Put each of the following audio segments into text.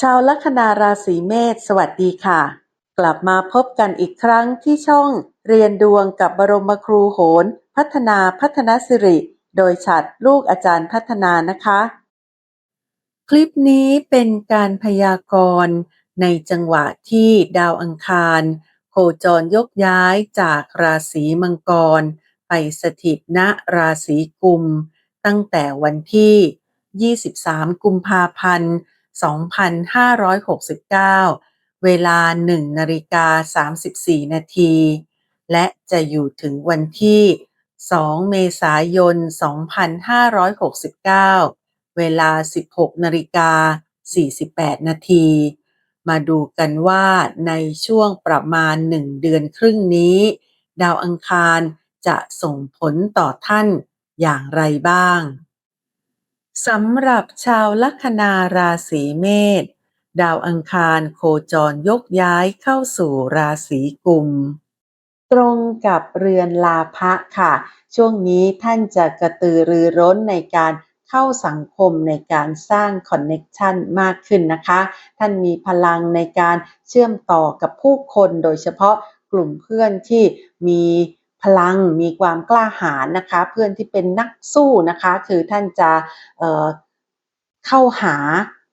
ชาวลัคนาราศีเมษสวัสดีค่ะ กลับมาพบกันอีกครั้งที่ช่องเรียนดวงกับบรมครูโหน พัฒนาพัฒนสิริ โดยฉัดลูกอาจารย์พัฒนานะคะ คลิปนี้เป็นการพยากรณ์ในจังหวะที่ดาวอังคาร โคจรยกย้ายจากราศีมังกร ไปสถิตณราศีกุม ตั้งแต่วันที่ 23 กุมภาพันธ์ 2569 เวลา 1นาฬิกา34 นาที และจะอยู่ถึงวันที่ 2 เมษายน 2569 เวลา 16นาฬิกา48 นาที มาดูกันว่าในช่วงประมาณ 1 เดือนครึ่งนี้ ดาวอังคารจะส่งผลต่อท่านอย่างไรบ้าง สำหรับชาวลัคนาราศีเมษดาวอังคารโคจรยกย้ายเข้าสู่ราศีกุม ตรงกับเรือนลาภะค่ะ ช่วงนี้ท่านจะกระตือรือร้นในการเข้าสังคมในการสร้างคอนเน็ชันมากขึ้นนะคะ ท่านมีพลังในการเชื่อมต่อกับผู้คนโดยเฉพาะกลุ่มเพื่อนที่มี พลังมีความกล้าหาญนะคะ เพื่อนที่เป็นนักสู้นะคะ คือท่านจะเเข้าหา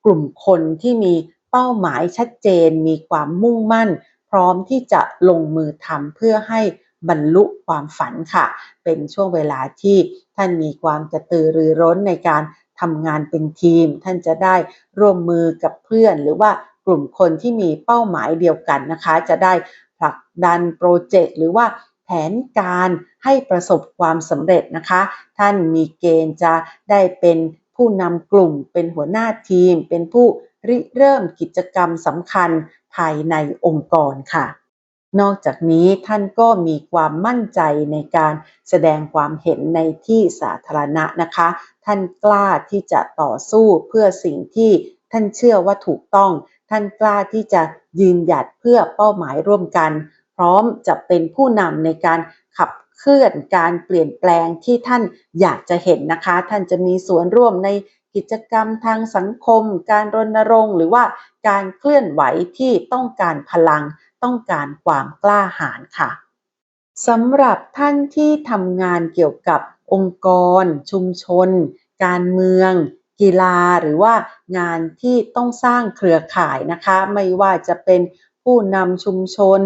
กลุ่มคนที่มีเป้าหมายชัดเจน มีความมุ่งมั่น พร้อมที่จะลงมือทำเพื่อให้บรรลุความฝันค่ะ เป็นช่วงเวลาที่ท่านมีความกระตือรือร้นในการทำงานเป็นทีม ท่านจะได้ร่วมมือกับเพื่อน หรือว่ากลุ่มคนที่มีเป้าหมายเดียวกันนะคะ จะได้ผลักดันโปรเจกต์หรือว่า แผนการให้ประสบความสำเร็จนะคะ ท่านมีเกณฑ์จะได้เป็นผู้นำกลุ่ม เป็นหัวหน้าทีม เป็นผู้ริเริ่มกิจกรรมสำคัญภายในองค์กรค่ะ นอกจากนี้ท่านก็มีความมั่นใจในการแสดงความเห็นในที่สาธารณะนะคะ ท่านกล้าที่จะต่อสู้เพื่อสิ่งที่ท่านเชื่อว่าถูกต้อง ท่านกล้าที่จะยืนหยัดเพื่อเป้าหมายร่วมกัน พร้อมจะเป็นผู้นำในการขับเคลื่อนการเปลี่ยนแปลงที่ท่านอยากจะเห็นนะคะ ท่านจะมีส่วนร่วมในกิจกรรมทางสังคม การรณรงค์ หรือว่าการเคลื่อนไหวที่ต้องการพลัง ต้องการความกล้าหาญค่ะสำหรับท่านที่ทำงานเกี่ยวกับองค์กร ชุมชน การเมือง กีฬาหรือว่างานที่ต้องสร้างเครือข่ายนะคะ ไม่ว่าจะเป็น ผู้นำชุมชน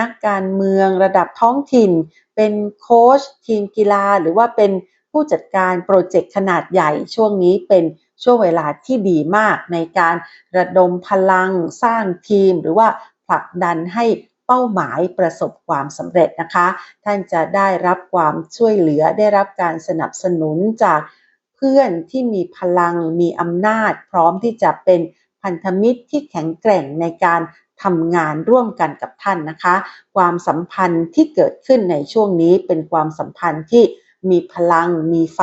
นักการเมืองระดับท้องถิ่น เป็นโค้ชทีมกีฬา หรือว่าเป็นผู้จัดการโปรเจกต์ขนาดใหญ่ช่วงนี้เป็นช่วงเวลาที่ดีมากในการระดมพลังสร้างทีม หรือว่าผลักดันให้เป้าหมายประสบความสำเร็จนะคะ ท่านจะได้รับความช่วยเหลือได้รับการสนับสนุนจากเพื่อนที่มีพลังมีอำนาจ พร้อมที่จะเป็นพันธมิตรที่แข็งแกร่งในการ ทำงานร่วมกันกับท่านนะคะ ความสัมพันธ์ที่เกิดขึ้นในช่วงนี้เป็นความสัมพันธ์ที่มีพลัง มีไฟ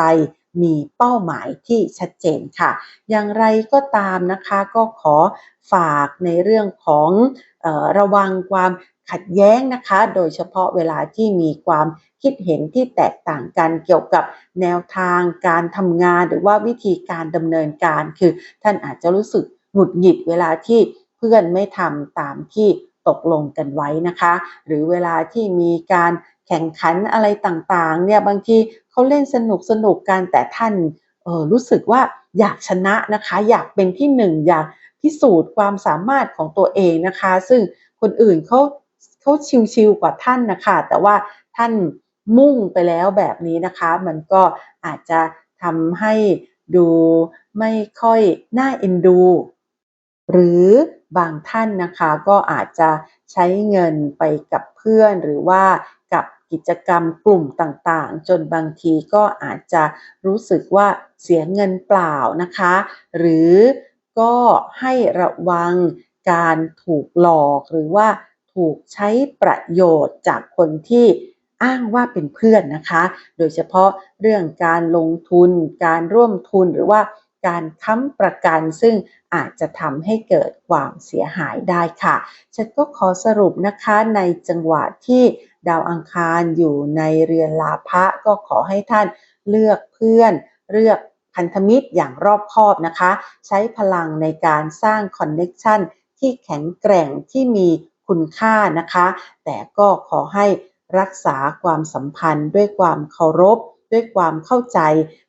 มีเป้าหมายที่ชัดเจนค่ะ อย่างไรก็ตามนะคะก็ขอฝากในเรื่องของออระวังความขัดแย้งนะคะ โดยเฉพาะเวลาที่มีความคิดเห็นที่แตกต่างกันเกี่ยวกับแนวทางการทำงานหรือว่าวิธีการดำเนินการ คือท่านอาจจะรู้สึกหงุดหงิดเวลาที่ พื่อนไม่ทำตามที่ตกลงกันไว้นะคะ หรือเวลาที่มีการแข่งขันอะไรต่างๆ เนี่ยบางทีเขาเล่นสนุกสนุกกันแต่ท่านออรู้สึกว่าอยากชนะนะคะ อยากเป็นที่หนึ่งอยากพิสูจน์ความสามารถของตัวเองนะคะ ซึ่งคนอื่นเขาเขาชิวๆกว่าท่านนะคะแต่ว่าท่านมุ่งไปแล้วแบบนี้นะคะ มันก็อาจจะทำให้ดูไม่ค่อยน่าเอ็นดู หรือบางท่านนะคะก็อาจจะใช้เงินไปกับเพื่อนหรือว่ากับกิจกรรมกลุ่มต่างๆ จนบางทีก็อาจจะรู้สึกว่าเสียเงินเปล่านะคะ หรือก็ให้ระวังการถูกหลอกหรือว่าถูกใช้ประโยชน์จากคนที่อ้างว่าเป็นเพื่อนนะคะ โดยเฉพาะเรื่องการลงทุน การร่วมทุนหรือว่าการค้ำประกันซึ่ง อาจจะทำให้เกิดความเสียหายได้ค่ะ ฉันก็ขอสรุปนะคะในจังหวะที่ดาวอังคารอยู่ในเรือนลาภะก็ขอให้ท่านเลือกเพื่อน เลือกพันธมิตรอย่างรอบคอบนะคะ ใช้พลังในการสร้างคอนเน็ชันที่แข็งแกร่งที่มีคุณค่านะคะ แต่ก็ขอให้รักษาความสัมพันธ์ด้วยความเคารพ ด้วยความเข้าใจ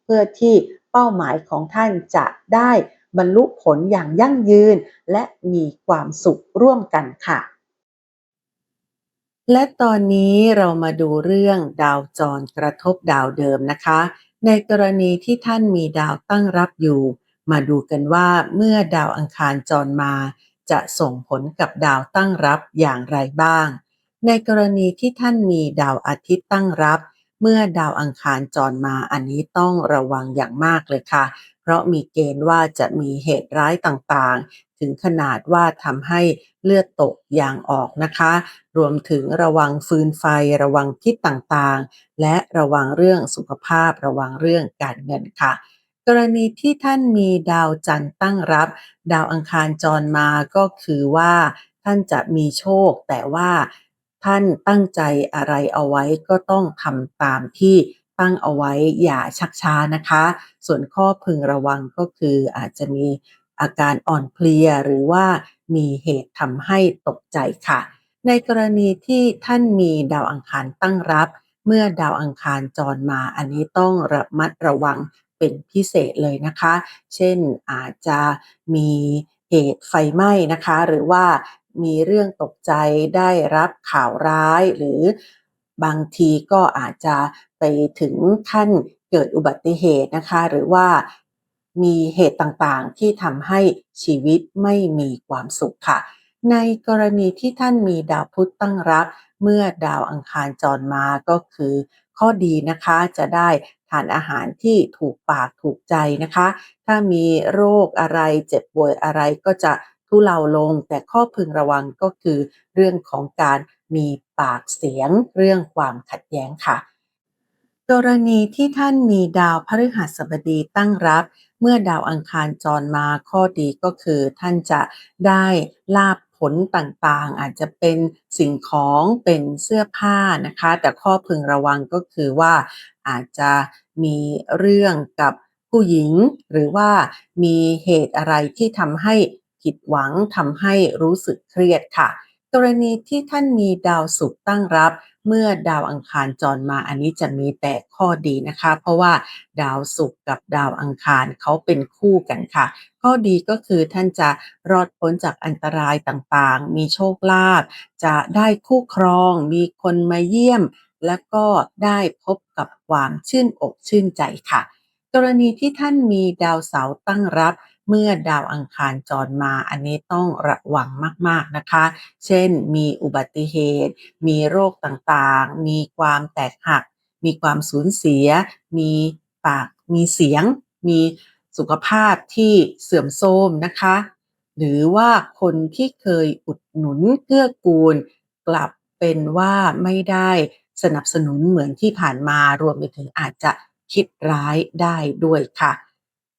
เพื่อที่เป้าหมายของท่านจะได้ บรรลุผลอย่างยั่งยืน และมีความสุขร่วมกันค่ะ และตอนนี้เรามาดูเรื่องดาวจรกระทบดาวเดิมนะคะ ในกรณีที่ท่านมีดาวตั้งรับอยู่ มาดูกันว่าเมื่อดาวอังคารจรมา จะส่งผลกับดาวตั้งรับอย่างไรบ้าง ในกรณีที่ท่านมีดาวอาทิตย์ตั้งรับเมื่อดาวอังคารจรมาอันนี้ต้องระวังอย่างมากเลยค่ะ เพราะมีเกณฑ์ว่าจะมีเหตุร้ายต่างๆ ถึงขนาดว่าทำให้เลือดตกยางออกนะคะ รวมถึงระวังฟืนไฟ ระวังพิษต่างๆ และระวังเรื่องสุขภาพ ระวังเรื่องการเงินค่ะกรณีที่ท่านมีดาวจันทร์ตั้งรับ ดาวอังคารจรมาก็คือว่าท่านจะมีโชค แต่ว่าท่านตั้งใจอะไรเอาไว้ก็ต้องทำตามที่ ตั้งเอาไว้อย่าชักช้านะคะ ส่วนข้อพึงระวังก็คืออาจจะมีอาการอ่อนเพลียหรือว่ามีเหตุทำให้ตกใจค่ะ ในกรณีที่ท่านมีดาวอังคารตั้งรับ เมื่อดาวอังคารจรมาอันนี้ต้องระมัดระวังเป็นพิเศษเลยนะคะ เช่นอาจจะมีเหตุไฟไหม้นะคะ หรือว่ามีเรื่องตกใจได้รับข่าวร้ายหรือ บางทีก็อาจจะไปถึงขั้นเกิดอุบัติเหตุนะคะ หรือว่ามีเหตุต่างๆ ที่ทำให้ชีวิตไม่มีความสุขค่ะ ในกรณีที่ท่านมีดาวพุธตั้งรับ เมื่อดาวอังคารจรมาก็คือ ข้อดีนะคะจะได้ทานอาหารที่ถูกปากถูกใจนะคะ ถ้ามีโรคอะไรเจ็บป่วยอะไรก็จะทุเลาลง แต่ข้อพึงระวังก็คือเรื่องของการมี ปากเสียงเรื่องความขัดแย้งค่ะ กรณีที่ท่านมีดาวพฤหัสบดีตั้งรับ เมื่อดาวอังคารจรมาข้อดีก็คือ ท่านจะได้ลาบผลต่างๆ อาจจะเป็นสิ่งของเป็นเสื้อผ้านะคะ แต่ข้อพึงระวังก็คือว่าอาจจะมีเรื่องกับผู้หญิง หรือว่ามีเหตุอะไรที่ทำให้ผิดหวังทำให้รู้สึกเครียดค่ะ กรณีที่ท่านมีดาวศุกร์ตั้งรับ เมื่อดาวอังคารจรมาอันนี้จะมีแต่ข้อดีนะคะ เพราะว่าดาวศุกร์กับดาวอังคารเขาเป็นคู่กันค่ะ ข้อดีก็คือท่านจะรอดพ้นจากอันตรายต่างๆ มีโชคลาภจะได้คู่ครอง มีคนมาเยี่ยม และก็ได้พบกับความชื่นอกชื่นใจค่ะ กรณีที่ท่านมีดาวเสาร์ตั้งรับ เมื่อดาวอังคารจรมา อันนี้ต้องระวังมากๆนะคะ เช่น มีอุบัติเหตุ มีโรคต่างๆ มีความแตกหัก มีความสูญเสีย มีปาก มีเสียง มีสุขภาพที่เสื่อมโทรมนะคะ หรือว่าคนที่เคยอุดหนุนเกื้อกูล กลับเป็นว่าไม่ได้สนับสนุนเหมือนที่ผ่านมารวมไปถึงอาจจะคิดร้ายได้ด้วยค่ะ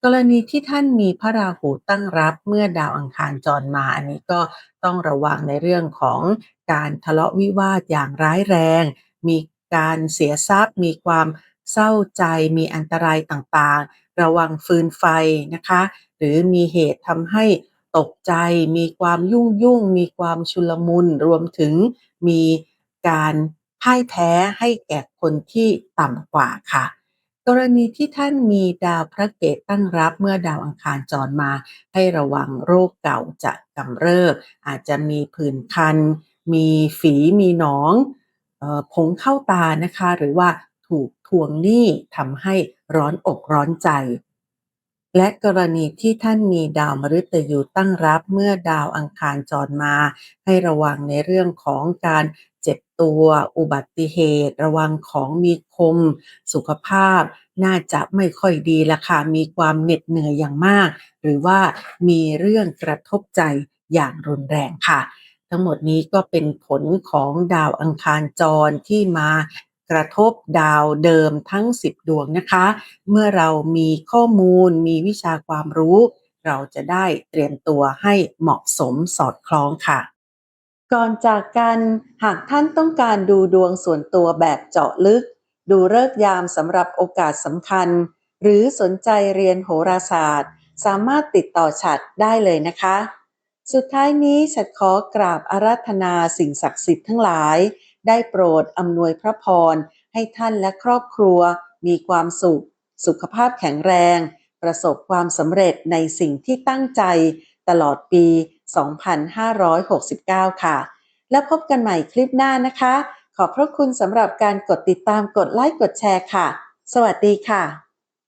กรณีที่ท่านมีพระราหูตั้งรับเมื่อดาวอังคารจรมา อันนี้ก็ต้องระวังในเรื่องของการทะเลาะวิวาทอย่างร้ายแรง มีการเสียทรัพย์ มีความเศร้าใจ มีอันตรายต่างๆ ระวังฟืนไฟนะคะ หรือมีเหตุทำให้ตกใจ มีความยุ่งยุ่ง มีความชุลมุน รวมถึงมีการพ่ายแพ้ให้แก่คนที่ต่ำกว่าค่ะ กรณีที่ท่านมีดาวพระเกตตั้งรับเมื่อดาวอังคารจรมา ให้ระวังโรคเก่าจะกำเริบ อาจจะมีผื่นคัน มีฝีมีหนองผงเข้าตานะคะ หรือว่าถูกทวงหนี้ทำให้ร้อนอกร้อนใจ และกรณีที่ท่านมีดาวมฤตยูตั้งรับเมื่อดาวอังคารจรมา ให้ระวังในเรื่องของการ เจ็บตัว อุบัติเหตุ ระวังของมีคม สุขภาพ น่าจะไม่ค่อยดีละค่ะ มีความเหน็ดเหนื่อยอย่างมาก หรือว่ามีเรื่องกระทบใจอย่างรุนแรงค่ะ ทั้งหมดนี้ก็เป็นผลของดาวอังคารจรที่มากระทบดาวเดิมทั้ง 10 ดวงนะคะ เมื่อเรามีข้อมูลมีวิชาความรู้ เราจะได้เตรียมตัวให้เหมาะสมสอดคล้องค่ะ ก่อนจากกันหากท่านต้องการดูดวงส่วนตัวแบบเจาะลึก ดูเลิกยามสำหรับโอกาสสำคัญ หรือสนใจเรียนโหราศาสตร์ สามารถติดต่อฉัดได้เลยนะคะ สุดท้ายนี้ฉัดขอกราบอาราธนาสิ่งศักดิ์สิทธิ์ทั้งหลาย ได้โปรดอำนวยพระพร ให้ท่านและครอบครัว มีความสุข สุขภาพแข็งแรง ประสบความสำเร็จในสิ่งที่ตั้งใจ ตลอดปี 2569 ค่ะ แล้วพบกันใหม่คลิปหน้านะคะ ขอบพระคุณสำหรับการกดติดตามกดไลค์กดแชร์ค่ะ สวัสดีค่ะ